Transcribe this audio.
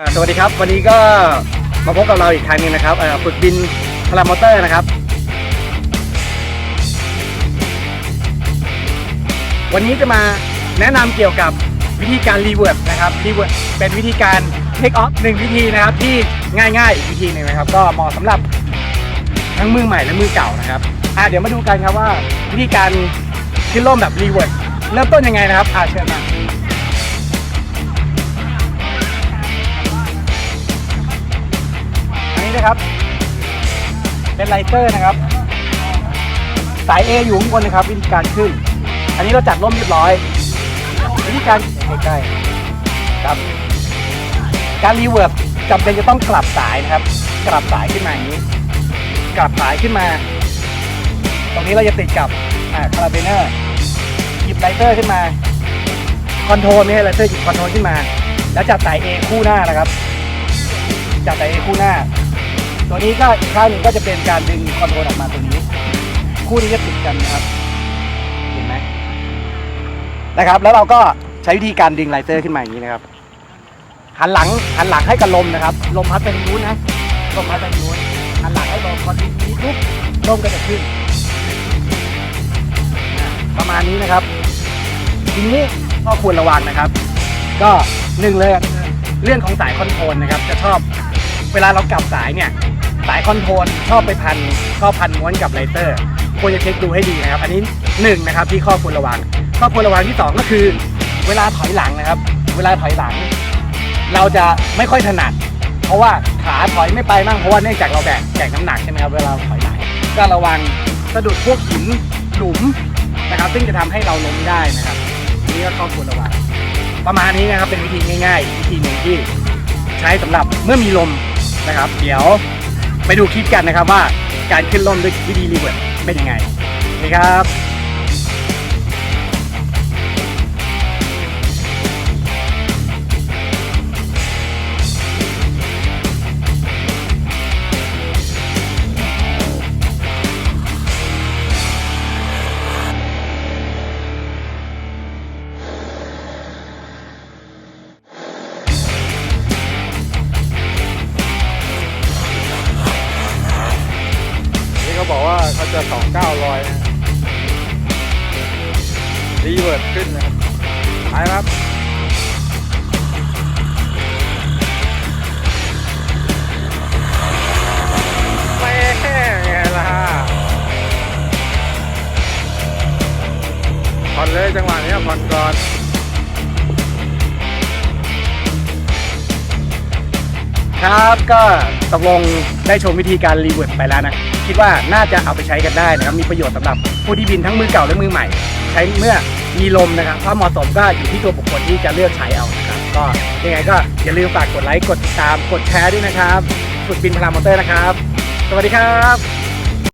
สวัสดีครับ วันนี้ก็มาพบกับเราอีกครั้งหนึงนะครับเอ่อฝึกบินพารามอเตอร์นะครับ วันนี้จะมาแนะนำเกี่ยวกับวิธีการรีเวิร์ดนะครับรีเวิร์ดเป็นวิธีการเทคออฟหนึ่งวิธีนะครับที่ง่ายๆอีกวิธีหนึ่งนะครับ ก็เหมาะสำหรับทั้งมือใหม่และมือเก่านะครับอะเดี๋ยวมาดูกันครับว่าวิธีการขึ้นร่มแบบรีเวิร์ดเริ่มต้นยังไงนะครับอะเชิญมา นะครับ เป็นไลเตอร์นะครับ สาย A อยู่ข้างบนนะครับวิธีการขึ้น อันนี้เราจัดร่มเรียบร้อย วิธีการใกล้ๆครับ การรีเวิร์บจำเป็นจะต้องกลับสายนะครับ กลับสายขึ้นมาอย่างนี้ กลับสายขึ้นมา ตรงนี้เราจะติดกับคาราเบเนอร์หยิบไลเตอร์ขึ้นมา คอนโทรลไม่ใช่ไลเตอร์หยิบคอนโทรลขึ้นมา แล้วจับสาย A คู่หน้านะครับ จับแต่คู่หน้า ตัวนี้ก็อีกข้างหนึ่งก็จะเป็นการดึงคอนโทรลออกมาตัวนี้ คู่นี้จะติดกันนะครับ เห็นไหมนะครับ แล้วเราก็ใช้วิธีการดึงไลเซอร์ขึ้นมาอย่างนี้นะครับ หันหลังหันหลังให้กับลมนะครับ ลมพัดไปทางนู้นนะ ลมพัดไปทางนู้นหันหลังให้ลมพอดึงนี้ปุ๊บลมก็จะขึ้น ประมาณนี้นะครับ ทีนี้ก็ควรระวังนะครับ ก็หนึ่งเลยเรื่องของสายคอนโทรลนะครับ จะชอบเวลาเรากลับสายเนี่ย สายคอนโทรลชอบไปพันชอบพันม้วนกับไลเตอร์ควรจะเช็คดูให้ดีนะครับ อันนี้หนึ่งนะครับที่ข้อควรระวัง ข้อควรระวังที่สองก็คือ เวลาถอยหลังนะครับ เวลาถอยหลัง เราจะไม่ค่อยถนัด เพราะว่าขาถอยไม่ไปมั่งเพราะว่าเนื่องจากเราแบกแบกน้ำหนักใช่ไหมครับเวลาถอยหลังก็ระวังสะดุดพวกหินหลุมนะครับ ซึ่งจะทำให้เราล้มได้นะครับนี่ก็ข้อควรระวัง ประมาณนี้นะครับเป็นวิธีง่าย ๆ วิธีหนึ่งที่ใช้สำหรับเมื่อมีลมนะครับ เดี๋ยว ไปดูคลิปกันนะครับว่าการขึ้นล่มด้วยวิธีรีเวิร์ดเป็นยังไงนี่ครับ กว่าจะสองเก้าลอยรีเวิร์ดขึ้นนะครับไปครับแม่ไงล่ะผ่อนเลยจังหวะนี้ผ่อนก่อน ครับก็ตกลงได้ชมวิธีการรีเวิร์ดไปแล้วนะ คิดว่าน่าจะเอาไปใช้กันได้นะครับ มีประโยชน์สำหรับผู้ที่บินทั้งมือเก่าและมือใหม่ ใช้เมื่อมีลมนะครับถ้าเหมาะสมก็อยู่ที่ตัวบุคคลที่จะเลือกใช้เอานะครับก็ยังไงก็อย่าลืมฝากกดไลค์กดติดตามกดแชร์ด้วยนะครับ ฝึกบินพลามอเตอร์นะครับ สวัสดีครับ